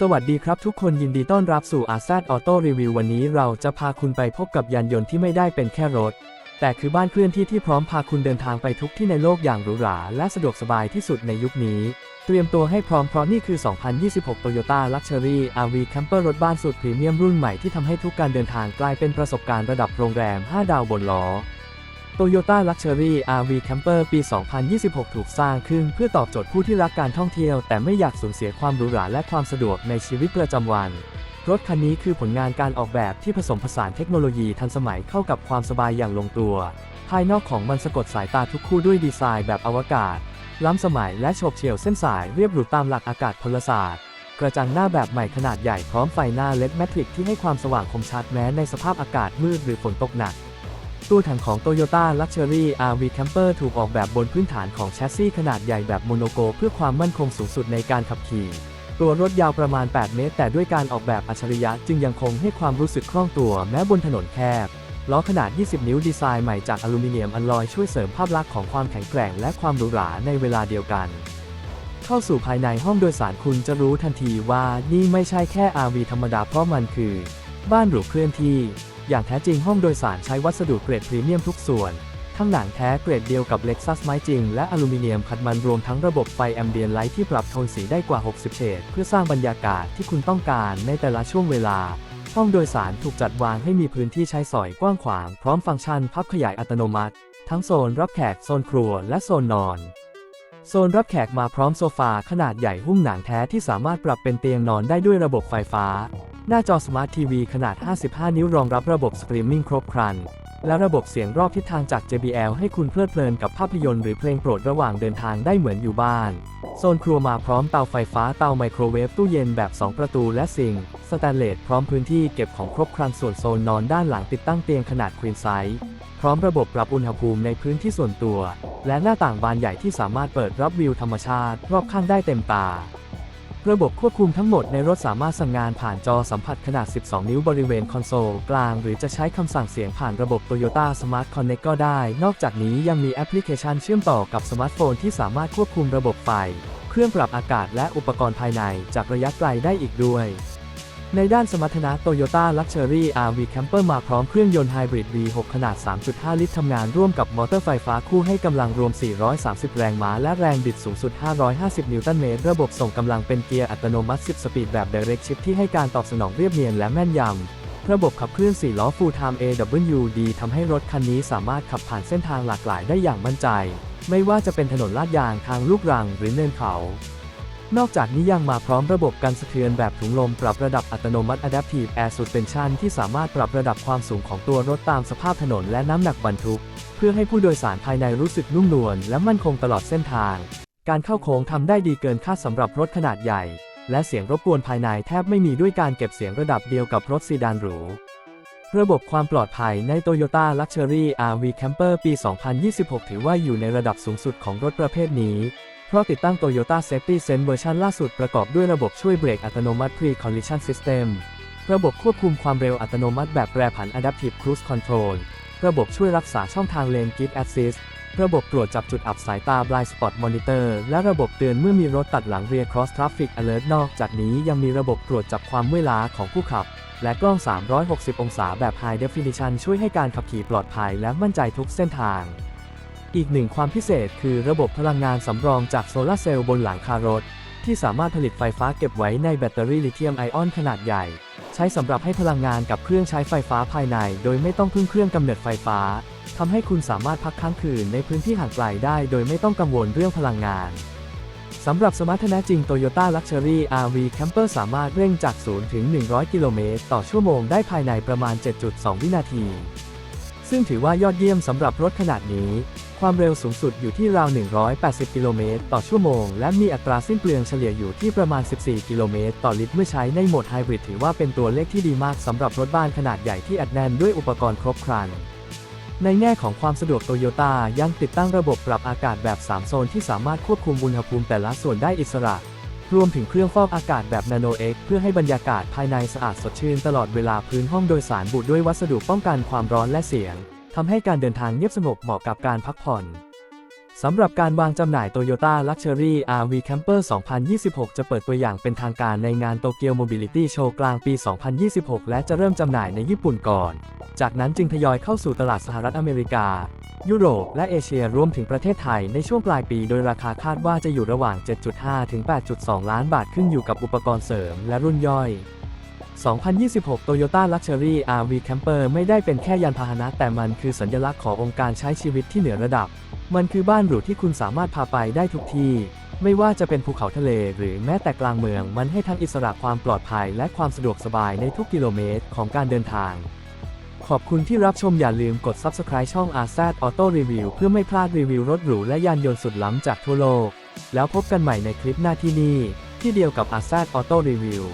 สวัสดีครับทุกคนยินดีต้อนรับสู่อาซ d ออโต้รีวิววันนี้เราจะพาคุณไปพบกับยานยนต์ที่ไม่ได้เป็นแค่รถ แต่คือบ้านเคลื่อนที่ที่พร้อมพาคุณเดินทางไปทุกที่ในโลกอย่างหรูหราและสะดวกสบายที่สุดในยุคนี้ เตรียมตัวให้พร้อมเพราะนี่คือ 2026 Toyota Luxury RV Camper รถบ้านสุดพรีเมียมรุ่นใหม่ที่ทำให้ทุกการเดินทางกลายเป็นประสบการณ์ระดับโรงแรม 5 ดาวบนล้อ Toyota Luxury RV Camper ปี 2026 ถูกสร้างขึ้นเพื่อตอบโจทย์ผู้ที่รักการท่องเที่ยว แต่ไม่อยากสูญเสียความหรูหราและความสะดวกในชีวิตประจำวัน รถคันนี้คือผลงานการออกแบบที่ผสมผสานเทคโนโลยีทันสมัยเข้ากับความสบายอย่างลงตัว ภายนอกของมันสะกดสายตาทุกคู่ด้วยดีไซน์แบบอวกาศ ล้ำสมัยและโฉบเฉี่ยวเส้นสายเรียบหรูตามหลักอากาศพลศาสตร์กระจังหน้าแบบใหม่ขนาดใหญ่พร้อมไฟหน้าเลดแมทริกที่ให้ความสว่างคมชัดแม้ในสภาพอากาศมืดหรือฝนตกหนัก ตัวถังของ Toyota Luxury RV Camper ถูกออกแบบบนพื้นฐานของแชสซีขนาดใหญ่แบบโมโนโกเพื่อความมั่นคงสูงสุดในการขับขี่ ตัวรถยาวประมาณ 8 เมตร แต่ด้วยการออกแบบอัจฉริยะจึงยังคงให้ความรู้สึกคล่องตัวแม้บนถนนแคบ ล้อขนาด 20 นิ้วดีไซน์ใหม่จากอลูมิเนียมอลลอยช่วยเสริมภาพลักษณ์ของความแข็งแกร่งและความหรูหราในเวลาเดียวกันเข้าสู่ภายในห้องโดยสารคุณจะรู้ทันทีว่านี่ไม่ใช่แค่ RV ธรรมดาเพราะมันคือ บ้านหรูเคลื่อนที่ อย่างแท้จริงห้องโดยสารใช้วัสดุเกรดพรีเมียมทุกส่วน ทั้งหนังแท้เกรดเดียวกับ Lexus ไม้จริง และอลูมิเนียมขัดมันรวมทั้งระบบไฟแอมเบียนไลท์ที่ปรับโทนสีได้กว่า 60 เฉดเพื่อสร้างบรรยากาศที่คุณต้องการในแต่ละช่วงเวลา ห้องโดยสารถูกจัดวางให้มีพื้นที่ใช้สอยกว้างขวางพร้อมฟังก์ชันพับขยายอัตโนมัติ ทั้งโซนรับแขกโซนครัวและโซนนอนโซนรับแขกมาพร้อมโซฟาขนาดใหญ่หุ้มหนังแท้ที่สามารถปรับเป็นเตียงนอนได้ด้วยระบบไฟฟ้า หน้าจอสมาร์ททีวีขนาด 55 นิ้วรองรับระบบสตรีมมิ่งครบครัน และระบบเสียงรอบทิศทางจาก JBL ให้คุณเพลิดเพลินกับภาพยนตร์หรือเพลงโปรดระหว่างเดินทางได้เหมือนอยู่บ้าน โซนครัวมาพร้อมเตาไฟฟ้าเตาไมโครเวฟตู้เย็นแบบ 2 ประตูและซิงค์สแตนเลสพร้อมพื้นที่เก็บของครบครันส่วนโซนนอนด้านหลังติดตั้งเตียงขนาดควีนไซส์พร้อมระบบปรับอุณหภูมิในพื้นที่ส่วนตัว และหน้าต่างบานใหญ่ที่สามารถเปิดรับวิวธรรมชาติ รอบข้างได้เต็มตา ระบบควบคุมทั้งหมดในรถสามารถสั่งงานผ่านจอสัมผัสขนาด 12 นิ้วบริเวณคอนโซลกลาง หรือจะใช้คำสั่งเสียงผ่านระบบ Toyota Smart Connect ก็ได้ นอกจากนี้ยังมีแอปพลิเคชันเชื่อมต่อกับสมาร์ทโฟนที่สามารถควบคุมระบบไฟ เครื่องปรับอากาศและอุปกรณ์ภายในจากระยะไกลได้อีกด้วย ในด้านสมรรถนะ Toyota Luxury RV Camper มาพร้อมเครื่องยนต์ไฮบริด V6 ขนาด 3.5 ลิตรทำงานร่วมกับมอเตอร์ไฟฟ้าคู่ให้กำลังรวม 430 แรงม้าและแรงบิดสูงสุด 550 นิวตันเมตร ระบบส่งกำลังเป็นเกียร์อัตโนมัติ 10 สปีดแบบ Direct Shift ที่ให้การตอบสนองเรียบเนียนและแม่นยำระบบขับเคลื่อน4ล้อ Full Time AWD ทำให้รถคันนี้สามารถขับผ่านเส้นทางหลากหลายได้อย่างมั่นใจ ไม่ว่าจะเป็นถนนลาดยางทางลูกรังหรือเนินเขา นอกจากนี้ยังมาพร้อมระบบกันสะเทือนแบบถุงลมปรับระดับอัตโนมัติ Adaptive Air Suspension ที่สามารถปรับระดับความสูงของตัวรถตามสภาพถนนและน้ำหนักบรรทุก เพื่อให้ผู้โดยสารภายในรู้สึกนุ่มนวลและมั่นคงตลอดเส้นทาง การเข้าโค้งทำได้ดีเกินคาดสำหรับรถขนาดใหญ่ และเสียงรบกวนภายในแทบไม่มีด้วยการเก็บเสียงระดับเดียวกับรถซีดานหรูระบบความปลอดภัยใน Toyota Luxury RV Camper ปี 2026 ถือว่าอยู่ในระดับสูงสุดของรถประเภทนี้ เพราะติดตั้ง Toyota Safety Sense เวอร์ชันล่าสุดประกอบด้วยระบบช่วยเบรกอัตโนมัติ Pre-Collision System ระบบควบคุมความเร็วอัตโนมัติแบบแปรผัน Adaptive Cruise Control ระบบช่วยรักษาช่องทางเลน Keep Assist ระบบตรวจจับจุดอับสายตา Blind Spot Monitor และระบบเตือนเมื่อมีรถตัดหลัง Rear Cross Traffic Alert นอกจากนี้ยังมีระบบตรวจจับความเมื่อยล้าของผู้ขับ และกล้อง 360 องศาแบบ High Definition ช่วยให้การขับขี่ปลอดภัยและมั่นใจทุกเส้นทาง อีกหนึ่งความพิเศษคือระบบพลังงานสำรองจากโซลาร์เซลล์บนหลังคารถ ที่สามารถผลิตไฟฟ้าเก็บไว้ในแบตเตอรี่ลิเธียมไอออนขนาดใหญ่ ใช้สำหรับให้พลังงานกับเครื่องใช้ไฟฟ้าภายใน โดยไม่ต้องพึ่งเครื่องกำเนิดไฟฟ้าทำให้คุณสามารถพักค้างคืนในพื้นที่ห่างไกลได้ โดยไม่ต้องกังวลเรื่องพลังงานสำหรับสมรรถนะจริง Toyota Luxury RV Camper สามารถเร่งจาก 0 ถึง 100 กิโลเมตรต่อชั่วโมงได้ภายในประมาณ 7.2 วินาที ซึ่งถือว่ายอดเยี่ยมสำหรับรถขนาดนี้ ความเร็วสูงสุดอยู่ที่ราว 180 กิโลเมตรต่อชั่วโมง และมีอัตราสิ้นเปลืองเฉลี่ยอยู่ที่ประมาณ 14 กิโลเมตรต่อลิตรเมื่อใช้ในโหมดไฮบริดถือว่าเป็นตัวเลขที่ดีมากสำหรับรถบ้านขนาดใหญ่ที่อัดแน่นด้วยอุปกรณ์ครบครันในแง่ของความสะดวกโตโยต้ายังติดตั้งระบบปรับอากาศแบบ 3 โซนที่สามารถควบคุมอุณหภูมิแต่ละส่วนได้อิสระ รวมถึงเครื่องฟอกอากาศแบบ Nano X เพื่อให้บรรยากาศภายในสะอาดสดชื่นตลอดเวลาพื้นห้องโดยสารบุด้วยวัสดุป้องกันความร้อนและเสียงทำให้การเดินทางเงียบสงบเหมาะกับการพักผ่อน สำหรับการวางจำหน่าย Toyota Luxury RV Camper 2026 จะเปิดตัวอย่างเป็นทางการในงาน Tokyo Mobility Show กลางปี 2026 และจะเริ่มจำหน่ายในญี่ปุ่นก่อน จากนั้นจึงทยอยเข้าสู่ตลาดสหรัฐอเมริกา ยุโรป และเอเชียรวมถึงประเทศไทยในช่วงปลายปี โดยราคาคาดว่าจะอยู่ระหว่าง 7.5 ถึง 8.2 ล้านบาทขึ้นอยู่กับอุปกรณ์เสริมและรุ่นย่อย 2026 Toyota Luxury RV Camper ไม่ได้เป็นแค่ยานพาหนะแต่มันคือสัญลักษณ์ขององค์การใช้ชีวิตที่เหนือระดับ มันคือบ้านหรูที่คุณสามารถพาไปได้ทุกที่ ไม่ว่าจะเป็นภูเขาทะเลหรือแม้แต่กลางเมือง มันให้ทั้งอิสระความปลอดภัยและความสะดวกสบายในทุกกิโลเมตรของการเดินทาง ขอบคุณที่รับชมอย่าลืมกด Subscribe ช่อง RZ Auto Review เพื่อไม่พลาดรีวิวรถหรูและยานยนต์สุดล้ำจากทั่วโลก แล้วพบกันใหม่ในคลิปหน้าที่นี่ ที่เดียวกับ RZ Auto Review